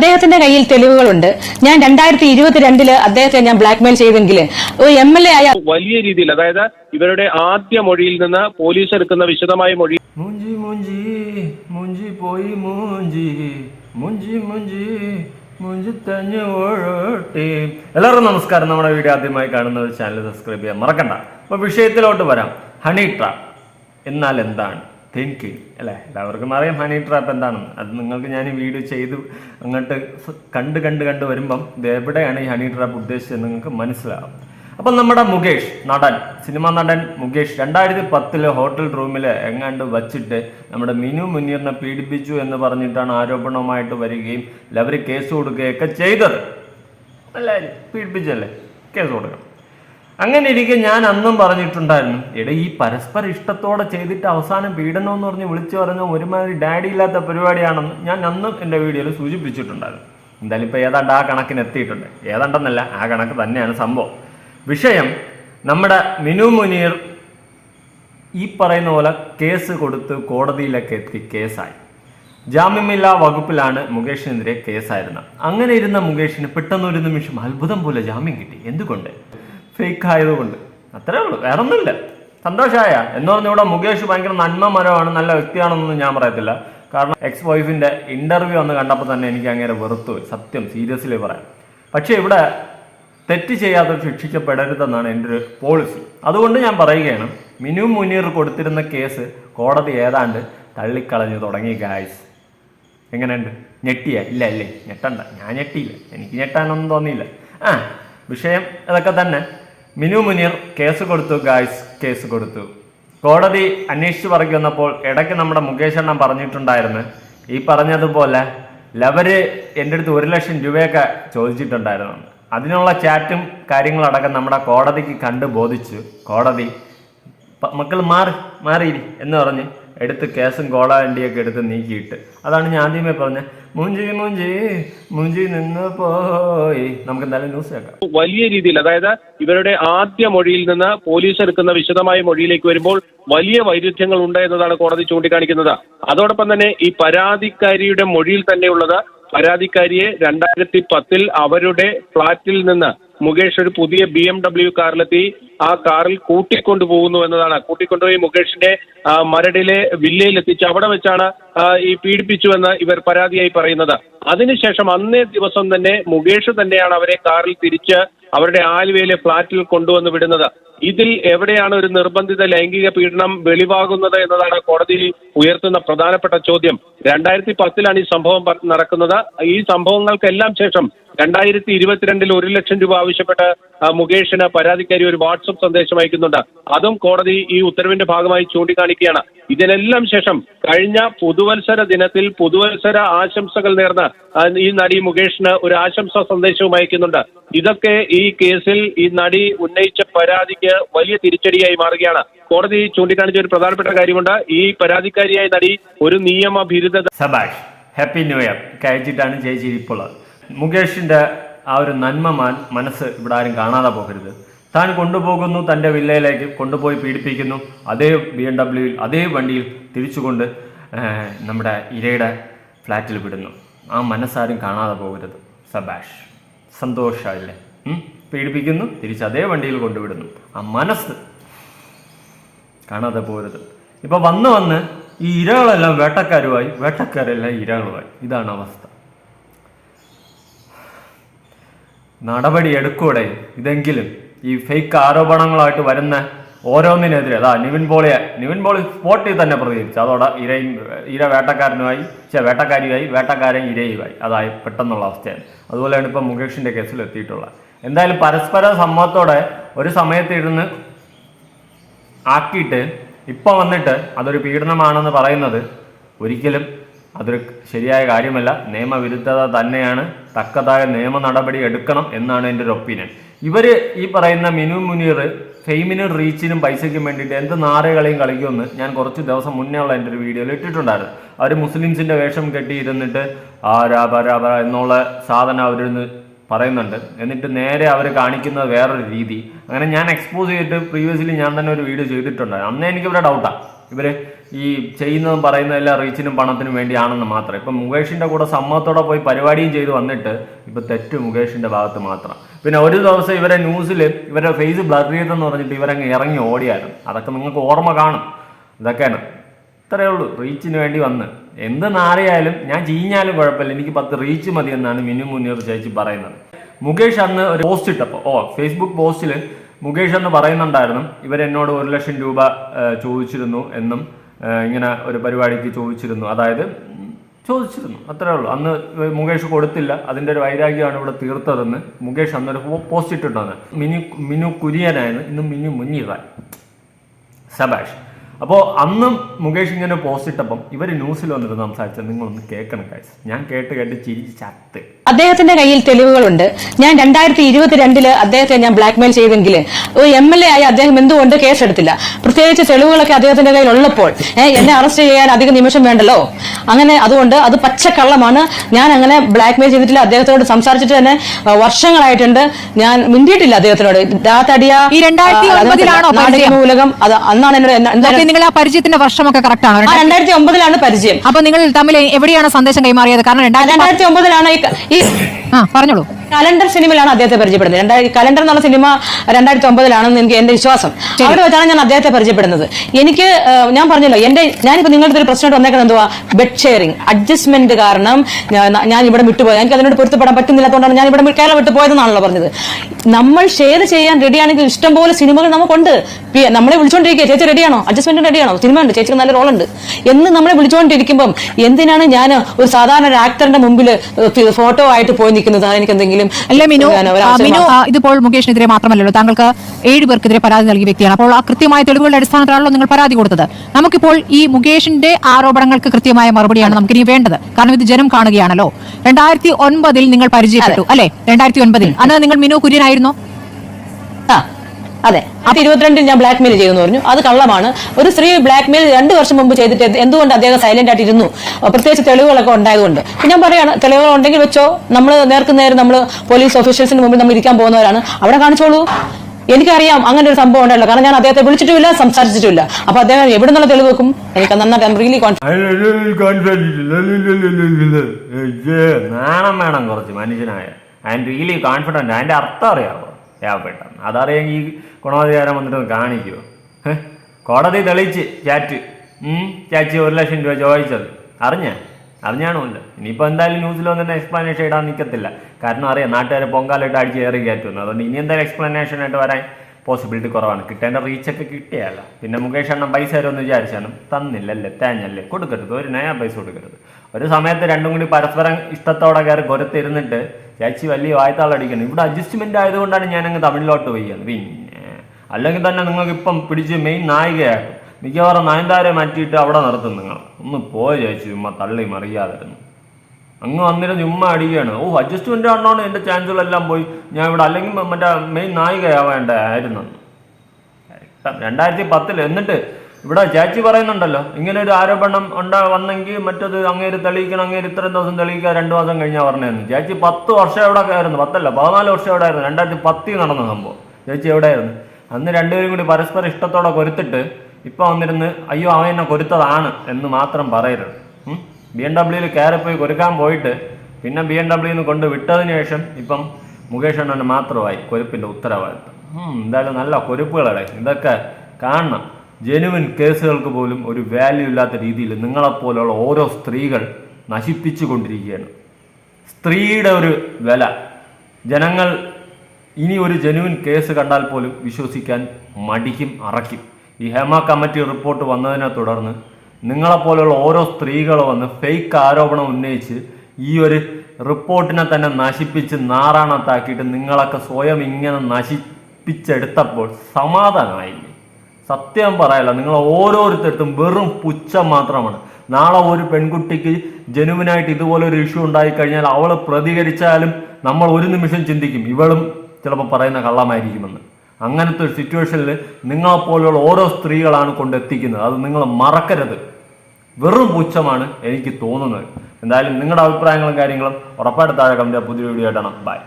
അദ്ദേഹത്തിന്റെ കയ്യിൽ തെളിവുകളുണ്ട്. ഞാൻ രണ്ടായിരത്തി ഇരുപത്തിരണ്ടിൽ അദ്ദേഹത്തെ ഞാൻ ബ്ലാക്ക്മെയിൽ ചെയ്തെങ്കിൽ ഒരു എം എൽ എ ആയ വലിയ രീതിയിൽ അതായത് ഇവരുടെ ആദ്യ മൊഴിയിൽ നിന്ന് പോലീസ് എടുക്കുന്ന വിശദമായ മൊഴി മുഞ്ചി മുഞ്ചി മുഞ്ചി പോയി മുഞ്ചി. മുഞ്ചി മുഞ്ചി മുഞ്ചി തഞ്ഞു എല്ലാവർക്കും നമസ്കാരം. നമ്മുടെ വീഡിയോ ആദ്യമായി കാണുന്ന ഒരു ചാനൽ സബ്സ്ക്രൈബ് ചെയ്യാൻ മറക്കണ്ട. അപ്പൊ വിഷയത്തിലോട്ട് വരാം. ഹണി ട്രാപ്പ് എന്നാൽ എന്താണ്? തിങ്കിങ് അല്ലേ? എല്ലാവർക്കും അറിയാം. ഹണി ട്രാപ്പ് എന്താണെന്ന് അത് നിങ്ങൾക്ക് ഞാൻ ഈ വീഡിയോ ചെയ്ത് അങ്ങോട്ട് കണ്ട് കണ്ട് കണ്ട് വരുമ്പം എവിടെയാണ് ഈ ഹണി ട്രാപ്പ് ഉദ്ദേശിച്ചത് നിങ്ങൾക്ക് മനസ്സിലാവും. അപ്പം നമ്മുടെ മുകേഷ് നടൻ സിനിമാ നടൻ മുകേഷ് രണ്ടായിരത്തി പത്തിൽ ഹോട്ടൽ റൂമിൽ എങ്ങാണ്ട് വച്ചിട്ട് നമ്മുടെ മിനു മുനീറിനെ പീഡിപ്പിച്ചു എന്ന് പറഞ്ഞിട്ടാണ് ആരോപണവുമായിട്ട് വരികയും അവർ കേസ് കൊടുക്കുകയൊക്കെ ചെയ്തത്. അല്ല? പീഡിപ്പിച്ചല്ലേ കേസ് കൊടുക്കണം. അങ്ങനെ ഇരിക്കെ ഞാൻ അന്നും പറഞ്ഞിട്ടുണ്ടായിരുന്നു എടാ ഈ പരസ്പര ഇഷ്ടത്തോടെ ചെയ്തിട്ട് അവസാനം പീഡനം എന്ന് പറഞ്ഞ് വിളിച്ചു പറഞ്ഞ ഒരുമാതിരി ഡാഡി ഇല്ലാത്ത പരിപാടിയാണെന്ന് ഞാൻ അന്നും എന്റെ വീഡിയോയിൽ സൂചിപ്പിച്ചിട്ടുണ്ടായിരുന്നു. എന്തായാലും ഇപ്പോൾ ഏതാണ്ട് ആ കണക്കിന് എത്തിയിട്ടുണ്ട്. ഏതാണ്ടെന്നല്ല ആ കണക്ക് തന്നെയാണ് സംഭവം. വിഷയം നമ്മുടെ മിനു മുനീർ ഈ പറയുന്ന പോലെ കേസ് കൊടുത്ത് കോടതിയിലൊക്കെ എത്തി കേസായി. ജാമ്യമില്ലാ വകുപ്പിലാണ് മുകേഷിനെതിരെ കേസായിരുന്നത്. അങ്ങനെ ഇരുന്ന മുകേഷിന് പെട്ടെന്നൊരു നിമിഷം അത്ഭുതം പോലെ ജാമ്യം കിട്ടി. എന്തുകൊണ്ട്? ഫേക്ക് ആയതുകൊണ്ട്. അത്രേ ഉള്ളൂ. വേറെ ഒന്നുമില്ല സന്തോഷമായ എന്ന് പറഞ്ഞ ഇവിടെ മുകേഷ് ഭയങ്കര നന്മ മരമാണ് നല്ല വ്യക്തിയാണെന്നൊന്നും ഞാൻ പറയത്തില്ല. കാരണം എക്സ് വൈഫിന്റെ ഇന്റർവ്യൂ ഒന്ന് കണ്ടപ്പോൾ തന്നെ എനിക്ക് അങ്ങനെ വെറുത്തു സത്യം സീരിയസ്ലി പറയാം. പക്ഷേ ഇവിടെ തെറ്റ് ചെയ്യാതെ ശിക്ഷിക്കപ്പെടരുതെന്നാണ് എന്റെ ഒരു പോളിസി അതുകൊണ്ട് ഞാൻ പറയുകയാണ് മിനു മുനീർ കൊടുത്തിരുന്ന കേസ് കോടതി ഏതാണ്ട് തള്ളിക്കളഞ്ഞു തുടങ്ങി ഗായ്സ് എങ്ങനെയുണ്ട്? ഞെട്ടിയ? ഇല്ല അല്ലേ ഞെട്ടണ്ട. ഞാൻ ഞെട്ടിയില്ല. എനിക്ക് ഞെട്ടാനൊന്നും തോന്നിയില്ല. ആ വിഷയം ഇതൊക്കെ തന്നെ. മിനു മുനീർ കേസ് കൊടുത്തു ഗായ്സ് കേസ് കൊടുത്തു. കോടതി അന്വേഷിച്ച് പറക്കി വന്നപ്പോൾ ഇടയ്ക്ക് നമ്മുടെ മുകേഷ് അണ്ണൻ പറഞ്ഞിട്ടുണ്ടായിരുന്നു. ഈ പറഞ്ഞതുപോലെ ലവര് എന്റെ അടുത്ത് ഒരു ലക്ഷം രൂപയൊക്കെ ചോദിച്ചിട്ടുണ്ടായിരുന്നു. അതിനുള്ള ചാറ്റും കാര്യങ്ങളടക്കം നമ്മുടെ കോടതിക്ക് കണ്ടു ബോധിച്ചു. കോടതി മക്കൾ മാറി മാറിയിരി എന്ന് പറഞ്ഞ് എടുത്ത് കേസും കോളാണ്ടിയൊക്കെ എടുത്ത് നീക്കിയിട്ട്. അതാണ് ഞാൻ ആദ്യമേ പറഞ്ഞത് മുഞ്ചി മുഞ്ചി മുഞ്ചി നിന്ന് പോയി. നമുക്ക് എന്തായാലും ന്യൂസ് കേൾക്കാം. വലിയ രീതിയിൽ അതായത് ഇവരുടെ ആദ്യ മൊഴിയിൽ നിന്ന് പോലീസ് എടുക്കുന്ന വിശദമായ മൊഴിയിലേക്ക് വരുമ്പോൾ വലിയ വൈരുദ്ധ്യങ്ങൾ ഉണ്ട് എന്നതാണ് കോടതി ചൂണ്ടിക്കാണിക്കുന്നത്. അതോടൊപ്പം തന്നെ ഈ പരാതിക്കാരിയുടെ മൊഴിയിൽ തന്നെയുള്ളത് പരാതിക്കാരിയെ രണ്ടായിരത്തി പത്തിൽ അവരുടെ ഫ്ളാറ്റിൽ നിന്ന് മുകേഷ് ഒരു പുതിയ ബി എം ഡബ്ല്യു കാറിലെത്തി. ആ കാറിൽ കൂട്ടിക്കൊണ്ടു പോകുന്നു എന്നതാണ്. കൂട്ടിക്കൊണ്ടുപോയി മുകേഷിന്റെ മരടിലെ വില്ലയിൽ എത്തിച്ച് അവിടെ വെച്ചാണ് ഈ പീഡിപ്പിച്ചുവെന്ന് ഇവർ പരാതിയായി പറയുന്നത്. അതിനുശേഷം അന്നേ ദിവസം തന്നെ മുകേഷ് തന്നെയാണ് അവരെ കാറിൽ തിരിച്ച് അവരുടെ ആലുവയിലെ ഫ്ളാറ്റിൽ കൊണ്ടുവന്ന് വിടുന്നത്. ഇതിൽ എവിടെയാണ് ഒരു നിർബന്ധിത ലൈംഗിക പീഡനം വെളിവാകുന്നത് എന്നതാണ് കോടതിയിൽ ഉയർത്തുന്ന പ്രധാനപ്പെട്ട ചോദ്യം. രണ്ടായിരത്തി പത്തിലാണ് ഈ സംഭവം നടക്കുന്നത്. ഈ സംഭവങ്ങൾക്കെല്ലാം ശേഷം രണ്ടായിരത്തി ഇരുപത്തിരണ്ടിൽ ഒരു ലക്ഷം രൂപ ആവശ്യപ്പെട്ട് മുകേഷിന് പരാതിക്കാരി ഒരു വാട്സപ്പ് സന്ദേശം അയക്കുന്നുണ്ട്. അതും കോടതി ഈ ഉത്തരവിന്റെ ഭാഗമായി ചൂണ്ടിക്കാണിക്കുകയാണ്. ഇതിനെല്ലാം ശേഷം കഴിഞ്ഞ പുതുവത്സര ദിനത്തിൽ പുതുവത്സര ആശംസകൾ നേർന്ന് ഈ നടി മുകേഷിന് ഒരു ആശംസാ സന്ദേശവും അയക്കുന്നുണ്ട്. ഇതൊക്കെ ഈ കേസിൽ ഈ നടി ഉന്നയിച്ച പരാതിക്ക് വലിയ തിരിച്ചടിയായി മാറുകയാണ്. കോടതി ചൂണ്ടിക്കാണിച്ച ഒരു പ്രധാനപ്പെട്ട കാര്യമുണ്ട്. ഈ പരാതിക്കാരിയായ നടി ഒരു നിയമ ബിരുദ സബാഷ് ഹാപ്പി ന്യൂ ഇയർ കഴിച്ചിട്ടാണ് ചേച്ചി ഇരിപ്പുള്ളത് മുകേഷിന്റെ ആ ഒരു നന്മ മനസ്സ് ഇവിടെ ആരും കാണാതെ പോകരുത്. താൻ കൊണ്ടുപോകുന്നു തന്റെ വില്ലയിലേക്ക് കൊണ്ടുപോയി പീഡിപ്പിക്കുന്നു. അതേ ബി എം ഡബ്ല്യുവിൽ അതേ വണ്ടിയിൽ തിരിച്ചുകൊണ്ട് നമ്മുടെ ഇരയുടെ ഫ്ലാറ്റിൽ വിടുന്നു. ആ മനസ്സാരും കാണാതെ പോകരുത് സബാഷ്. സന്തോഷമായില്ലേ പീഡിപ്പിക്കുന്നു തിരിച്ച് അതേ വണ്ടിയിൽ കൊണ്ടുവിടുന്നു. ആ മനസ്സ് കാണാതെ പോകരുത്. ഇപ്പോൾ വന്ന് വന്ന് ഈ ഇരകളെല്ലാം വേട്ടക്കാരുമായി വേട്ടക്കാരെല്ലാം ഇരകളുമായി. ഇതാണ് അവസ്ഥ. നടപടി എടുക്കൂടെ ഇതെങ്കിലും ഈ ഫേക്ക് ആരോപണങ്ങളായിട്ട് വരുന്ന ഓരോന്നിനെതിരെ. അതാ നിവിൻ പോളിയെ നിവിൻ പോളി സ്പോട്ടിൽ തന്നെ പ്രതികരിച്ചു. അതോടെ ഇരയും ഇര വേട്ടക്കാരനുമായി ചെ വേട്ടക്കാരിയായി വേട്ടക്കാരൻ ഇരയുമായി. അതായി പെട്ടെന്നുള്ള അവസ്ഥയാണ്. അതുപോലെയാണ് ഇപ്പം മുകേഷിന്റെ കേസിൽ എത്തിയിട്ടുള്ളത്. എന്തായാലും പരസ്പര സമ്മതത്തോടെ ഒരു സമയത്ത് ഇരുന്ന് ആക്കിയിട്ട് ഇപ്പം വന്നിട്ട് അതൊരു പീഡനമാണെന്ന് പറയുന്നത് ഒരിക്കലും അതൊരു ശരിയായ കാര്യമല്ല. നിയമവിരുദ്ധത തന്നെയാണ്. തക്കതായ നിയമ നടപടി എടുക്കണം എന്നാണ് എന്റെ ഒരു ഒപ്പീനിയൻ ഇവർ ഈ പറയുന്ന മിനു മുനീർ ഫെയിമിനും റീച്ചിനും പൈസയ്ക്കും വേണ്ടിയിട്ട് എന്ത് നാറുകളെയും കളിക്കുമെന്ന് ഞാൻ കുറച്ച് ദിവസം മുന്നേ ഉള്ള എന്റെ ഒരു വീഡിയോയിൽ ഇട്ടിട്ടുണ്ടായിരുന്നു. അവർ മുസ്ലിംസിന്റെ വേഷം കെട്ടിയിരുന്നിട്ട് ആ രാബ എന്നുള്ള സാധനം അവരിന്ന് പറയുന്നുണ്ട്. എന്നിട്ട് നേരെ അവർ കാണിക്കുന്നത് വേറൊരു രീതി. അങ്ങനെ ഞാൻ എക്സ്പോസ് ചെയ്തിട്ട് പ്രീവിയസ്ലി ഞാൻ തന്നെ ഒരു വീഡിയോ ചെയ്തിട്ടുണ്ടായിരുന്നു. അന്നേ എനിക്കിവിടെ ഡൗട്ടാണ് ഇവർ ഈ ചെയ്യുന്നതും പറയുന്നതെല്ലാം റീച്ചിനും പണത്തിനും വേണ്ടിയാണെന്ന് മാത്രം. ഇപ്പം മുകേഷിന്റെ കൂടെ സമ്മതത്തോടെ പോയി പരിപാടിയും ചെയ്ത് വന്നിട്ട് ഇപ്പം തെറ്റ് മുകേഷിന്റെ ഭാഗത്ത് മാത്രം. പിന്നെ ഒരു ദിവസം ഇവരെ ന്യൂസിൽ ഇവരുടെ ഫേസ് ബ്ലർ ചെയ്തെന്ന് പറഞ്ഞിട്ട് ഇവരങ്ങ് ഇറങ്ങി ഓടിയായിരുന്നു. അതൊക്കെ നിങ്ങൾക്ക് ഓർമ്മ കാണും. ഇതൊക്കെയാണ്. ഇത്രയേ ഉള്ളൂ. റീച്ചിന് വേണ്ടി വന്ന്. എന്ത് നാറിയായാലും ഞാൻ ചീഞ്ഞാലും കുഴപ്പമില്ല. എനിക്ക് പത്ത് റീച്ച് മതി എന്നാണ് മിനു മുനീർ ചേച്ചി പറയുന്നത്. മുകേഷ് അന്ന് ഒരു പോസ്റ്റ് ഇട്ടപ്പോൾ ഓ ഫേസ്ബുക്ക് പോസ്റ്റിൽ മുകേഷ് എന്ന് പറയുന്നുണ്ടായിരുന്നു. ഇവരെന്നോട് ഒരു ലക്ഷം രൂപ ചോദിച്ചിരുന്നു എന്നും ഇങ്ങനെ ഒരു പരിപാടിക്ക് ചോദിച്ചിരുന്നു. അതായത് ചോദിച്ചിരുന്നു. അത്രേ ഉള്ളൂ. അന്ന് മുകേഷ് കൊടുത്തില്ല. അതിന്റെ ഒരു വൈരാഗ്യമാണ് ഇവിടെ തീർത്തതെന്ന് മുകേഷ് അന്നൊരു പോസ്റ്റ് ഇട്ടിട്ടുണ്ട് മിനു മിനു കുര്യനായിരുന്നു. ഇന്ന് മിനു മുനീറായി സബാഷ്. അപ്പോൾ അന്നും മുകേഷ് ഇങ്ങനെ പോസ്റ്റ് ഇട്ടപ്പം ഇവർ ന്യൂസിൽ വന്നിട്ട് സംസാരിച്ചത്. നിങ്ങളൊന്ന് കേൾക്കണം കാഴ്ച ഞാൻ കേട്ട് കേട്ട് ചിരിച്ച് ചത്ത്. അദ്ദേഹത്തിന്റെ കയ്യിൽ തെളിവുകളുണ്ട്. ഞാൻ രണ്ടായിരത്തി ഇരുപത്തിരണ്ടിൽ അദ്ദേഹത്തെ ഞാൻ ബ്ലാക്ക്മെയിൽ ചെയ്തെങ്കിൽ ഒരു എം എൽ എ ആയി അദ്ദേഹം എന്തുകൊണ്ട് കേസെടുത്തില്ല? പ്രത്യേകിച്ച് തെളിവുകളൊക്കെ അദ്ദേഹത്തിന്റെ കയ്യിൽ ഉള്ളപ്പോൾ എന്നെ അറസ്റ്റ് ചെയ്യാൻ അധിക നിമിഷം വേണ്ടല്ലോ? അങ്ങനെ അതുകൊണ്ട് അത് പച്ചക്കള്ളമാണ്. ഞാൻ അങ്ങനെ ബ്ലാക്ക്മെയിൽ ചെയ്തിട്ടില്ല. അദ്ദേഹത്തോട് സംസാരിച്ചിട്ട് തന്നെ വർഷങ്ങളായിട്ടുണ്ട്. ഞാൻ മിണ്ടിയിട്ടില്ല അദ്ദേഹത്തിനോട്. ദാത്തടിയ ഈ 2009 ലാണോ പരിചയം? മൂലകം അത് അന്നാണ് എന്നോട് ആ പരിചയത്തിന്റെ വർഷമൊക്കെ കറക്റ്റ് ആണോ? ആ രണ്ടായിരത്തി ഒമ്പതിലാണ് പരിചയം. അപ്പൊ നിങ്ങൾ തമ്മിൽ എവിടെയാണ് സന്ദേശം കൈമാറിയത്? കാരണം രണ്ടായിരത്തി ഒമ്പതിലാണ് ഈ ആ പറഞ്ഞോളൂ. കലണ്ടർ സിനിമയിലാണ് അദ്ദേഹത്തെ പരിചയപ്പെടുന്നത്. രണ്ടായിരത്തി കലണ്ടർ എന്നുള്ള സിനിമ രണ്ടായിരത്തി ഒമ്പതിലാണെന്ന് എനിക്ക് എന്റെ വിശ്വാസം. അവിടെ വെച്ചാണ് ഞാൻ അദ്ദേഹത്തെ പരിചയപ്പെടുന്നത്. എനിക്ക് ഞാൻ പറഞ്ഞല്ലോ എന്റെ ഞാനിപ്പോ നിങ്ങളുടെ ഒരു പ്രശ്നമായിട്ട് വന്നേക്കുന്നത് എന്തുവാ? ബെഡ് ഷെയറിംഗ് അഡ്ജസ്റ്റ്മെന്റ് കാരണം ഞാൻ- ഇവിടെ വിട്ടുപോയി. എനിക്ക് അതിനോട് പൊരുത്തപ്പെടാൻ പറ്റുന്നില്ലാത്തതുകൊണ്ടാണ് ഞാൻ ഇവിടെ കേരളം വിട്ടു പോയതെന്നാണല്ലോ പറഞ്ഞത്. നമ്മൾ ഷെയർ ചെയ്യാൻ റെഡിയാണെങ്കിൽ ഇഷ്ടംപോലെ സിനിമകൾ നമുക്കുണ്ട്. നമ്മളെ വിളിച്ചോണ്ടിരിക്കുക. ചേച്ചി റെഡിയാണോ അഡ്ജസ്റ്റ്മെന്റ് റെഡിയാണോ സിനിമ ഉണ്ട്. ചേച്ചിക്ക് നല്ല റോളുണ്ട് എന്ന് നമ്മളെ വിളിച്ചുകൊണ്ടിരിക്കുമ്പം എന്തിനാണ് ഞാൻ ഒരു സാധാരണ ഒരു ആക്ടറിന്റെ മുമ്പിൽ ഫോട്ടോ ആയിട്ട് പോയി നിൽക്കുന്നത് എനിക്ക് എന്തെങ്കിലും അല്ല മിനു മിനു ഇതിപ്പോൾ മുകേഷിനെതിരെ മാത്രമല്ലല്ലോ. താങ്കൾക്ക് ഏഴ് പേർക്കെതിരെ പരാതി നൽകിയ വ്യക്തിയാണ്. അപ്പോൾ ആ കൃത്യമായ തെളിവുകളുടെ അടിസ്ഥാനത്തിലാണല്ലോ നിങ്ങൾ പരാതി കൊടുത്തത്. നമുക്കിപ്പോൾ ഈ മുകേഷിന്റെ ആരോപണങ്ങൾക്ക് കൃത്യമായ മറുപടിയാണ് നമുക്കിനി വേണ്ടത്. കാരണം ഇത് ജനം കാണുകയാണല്ലോ. രണ്ടായിരത്തി ഒൻപതിൽ നിങ്ങൾ പരിചയപ്പെട്ടു അല്ലെ? രണ്ടായിരത്തി ഒൻപതിൽ. അന്ന് നിങ്ങൾ മിനു കുര്യനായിരുന്നോ? അതെ അപ്പൊ ഇരുപത്തിരണ്ടിൽ ഞാൻ ബ്ലാക്ക് മെയിൽ ചെയ്തെന്ന് പറഞ്ഞു അത് കള്ളമാണ് ഒരു സ്ത്രീ ബ്ലാക്ക് മെയിൽ രണ്ടു വർഷം മുമ്പ് ചെയ്തിട്ട് എന്ത് എന്തുകൊണ്ട് അദ്ദേഹം സൈലന്റ് ആയിട്ട് ഇരുന്നു അഹ് പ്രത്യേകിച്ച് തെളിവുകളൊക്കെ ഉണ്ടായതുകൊണ്ട് ഞാൻ പറയാണ് തെളിവുകൾ ഉണ്ടെങ്കിൽ വെച്ചോ നമ്മൾ നേർക്ക് നേരെ നമ്മൾ പോലീസ് ഓഫീഷ്യൽസിന് മുമ്പിൽ നമ്മൾ ഇരിക്കാൻ പോകുന്നവരാണ് അവിടെ കാണിച്ചോളൂ എനിക്കറിയാം അങ്ങനെ ഒരു സംഭവം ഉണ്ടല്ലോ കാരണം ഞാൻ അദ്ദേഹത്തെ വിളിച്ചിട്ടുമില്ല സംസാരിച്ചിട്ടില്ല അപ്പൊ അദ്ദേഹം എവിടെ നിന്നുള്ള തെളിവ് വെക്കും എനിക്ക് നന്നായിട്ട് നാണം വേണം കുറച്ച് റിയലി അർത്ഥം അറിയാമോ അതറിയെങ്കിൽ ഈ ഗുണാധികാരം വന്നിട്ട് കാണിക്കുമോ? കോടതി തെളിയിച്ച് ചാറ്റ് ചാച്ചി ഒരു ലക്ഷം രൂപ ചോദിച്ചത്. അറിഞ്ഞ? അറിഞ്ഞാണുമല്ല ഇനിയിപ്പോൾ എന്തായാലും ന്യൂസിൽ വന്നിട്ട് എക്സ്പ്ലനേഷൻ ഇടാൻ നിൽക്കത്തില്ല കാരണം അറിയാം നാട്ടുകാരെ പൊങ്കാലിട്ട് അടിച്ച് കയറി കയറ്റുന്നു. അതുകൊണ്ട് ഇനി എന്തായാലും എക്സ്പ്ലനേഷൻ ആയിട്ട് വരാൻ പോസിബിലിറ്റി കുറവാണ്. കിട്ടേണ്ട റീച്ചൊക്കെ കിട്ടിയല്ല പിന്നെ മുകേഷ് അണ്ണൻ പൈസ തരുമെന്ന് വിചാരിച്ചാണ് തന്നില്ലല്ലേ തേഞ്ഞല്ലേ? കൊടുക്കരുത്. ഒരു നയാ പൈസ കൊടുക്കരുത്. ഒരു സമയത്ത് രണ്ടും കൂടി പരസ്പരം ഇഷ്ടത്തോടെ കയറി കൊരത്തിരുന്നിട്ട് ചേച്ചി വലിയ വായത്താളടിക്കണം ഇവിടെ അഡ്ജസ്റ്റ്മെന്റ് ആയതുകൊണ്ടാണ് ഞാൻ അങ്ങ് തമിഴിലോട്ട് പോയത് പിന്നെ അല്ലെങ്കിൽ തന്നെ നിങ്ങൾക്ക് ഇപ്പം പിടിച്ച് മെയിൻ നായികയാക്കും. മിക്കവാറും നയൻതാരെ മാറ്റിയിട്ട് അവിടെ നിർത്തും നിങ്ങൾ. ഒന്ന് പോയ ചേച്ചി ചുമ്മാ തള്ളി മറിയാതിരുന്നു. അങ്ങ് വന്നിരുന്ന് ചുമ്മാ അടിക്കുകയാണ്. ഓ അഡ്ജസ്റ്റ്മെന്റ് ആണോന്ന് എന്റെ ചാൻസുകളെല്ലാം പോയി. ഞാൻ ഇവിടെ അല്ലെങ്കിൽ മറ്റേ മെയിൻ നായികയാവേണ്ട ആയിരുന്നു രണ്ടായിരത്തി പത്തിൽ എന്നിട്ട് ഇവിടെ ചേച്ചി പറയുന്നുണ്ടല്ലോ ഇങ്ങനെ ഒരു ആരോപണം ഉണ്ടാ വന്നെങ്കിൽ മറ്റത് അങ്ങേര് തെളിയിക്കണം അങ്ങേര് ഇത്രയും ദിവസം തെളിയിക്കുക രണ്ടു മാസം കഴിഞ്ഞാൽ പറഞ്ഞായിരുന്നു ചേച്ചി പത്ത് വർഷം എവിടെ ആയിരുന്നു? പത്തല്ല പതിനാല് വർഷം എവിടെ ആയിരുന്നു? രണ്ടായിരത്തി പത്തിൽ നടന്ന സംഭവം. ചേച്ചി എവിടെയായിരുന്നു അന്ന് രണ്ടുപേരും കൂടി പരസ്പരം ഇഷ്ടത്തോടെ കൊരുത്തിട്ട് ഇപ്പൊ വന്നിരുന്ന് അയ്യോ അവൻ എന്നെ കൊരുത്തതാണ് എന്ന് മാത്രം പറയരുത്. ബി എം ഡബ്ല്യൂയിൽ കയറിപ്പോയി കൊരുക്കാൻ പോയിട്ട് പിന്നെ ബി എം ഡബ്ല്യൂന്ന് കൊണ്ട് വിട്ടതിന് ശേഷം ഇപ്പം മുകേഷ് അണ്ണന് മാത്രമായി കൊരുപ്പിന്റെ ഉത്തരവാദിത്തം എന്തായാലും നല്ല കൊരുപ്പുകളെ ഇതൊക്കെ കാണണം. ജെനുവിൻ കേസുകൾക്ക് പോലും ഒരു വാല്യൂ ഇല്ലാത്ത രീതിയിൽ നിങ്ങളെപ്പോലുള്ള ഓരോ സ്ത്രീകൾ നശിപ്പിച്ചു കൊണ്ടിരിക്കുകയാണ്. സ്ത്രീയുടെ ഒരു വില. ജനങ്ങൾ ഇനി ഒരു ജെനുവിൻ കേസ് കണ്ടാൽ പോലും വിശ്വസിക്കാൻ മടിക്കും അറയ്ക്കും. ഈ ഹേമ കമ്മിറ്റി റിപ്പോർട്ട് വന്നതിനെ തുടർന്ന് നിങ്ങളെപ്പോലുള്ള ഓരോ സ്ത്രീകൾ വന്ന് ഫേക്ക് ആരോപണം ഉന്നയിച്ച് ഈ ഒരു റിപ്പോർട്ടിനെ തന്നെ നശിപ്പിച്ച് നാറാണത്താക്കിയിട്ട് നിങ്ങളൊക്കെ സ്വയം ഇങ്ങനെ നശിപ്പിച്ചെടുത്തപ്പോൾ സമാധാനമായില്ലേ? സത്യം പറയല്ല നിങ്ങൾ ഓരോരുത്തർക്കും വെറും പുച്ഛം മാത്രമാണ്. നാളെ ഒരു പെൺകുട്ടിക്ക് ജനുവിനായിട്ട് ഇതുപോലെ ഒരു ഇഷ്യൂ ഉണ്ടായി കഴിഞ്ഞാൽ അവൾ പ്രതികരിച്ചാലും നമ്മൾ ഒരു നിമിഷം ചിന്തിക്കും ഇവളും ചിലപ്പോൾ പറയുന്ന കള്ളമായിരിക്കുമെന്ന്. അങ്ങനത്തെ ഒരു സിറ്റുവേഷനിൽ പോലെയുള്ള ഓരോ സ്ത്രീകളാണ് കൊണ്ടെത്തിക്കുന്നത്. അത് നിങ്ങൾ മറക്കരുത്. വെറും പുച്ഛമാണ് എനിക്ക് തോന്നുന്നത്. എന്തായാലും നിങ്ങളുടെ അഭിപ്രായങ്ങളും കാര്യങ്ങളും ഉറപ്പായിട്ട് താഴെ കമന്റ് പുതിയ വീഡിയോ ആയിട്ടാണ് ബൈ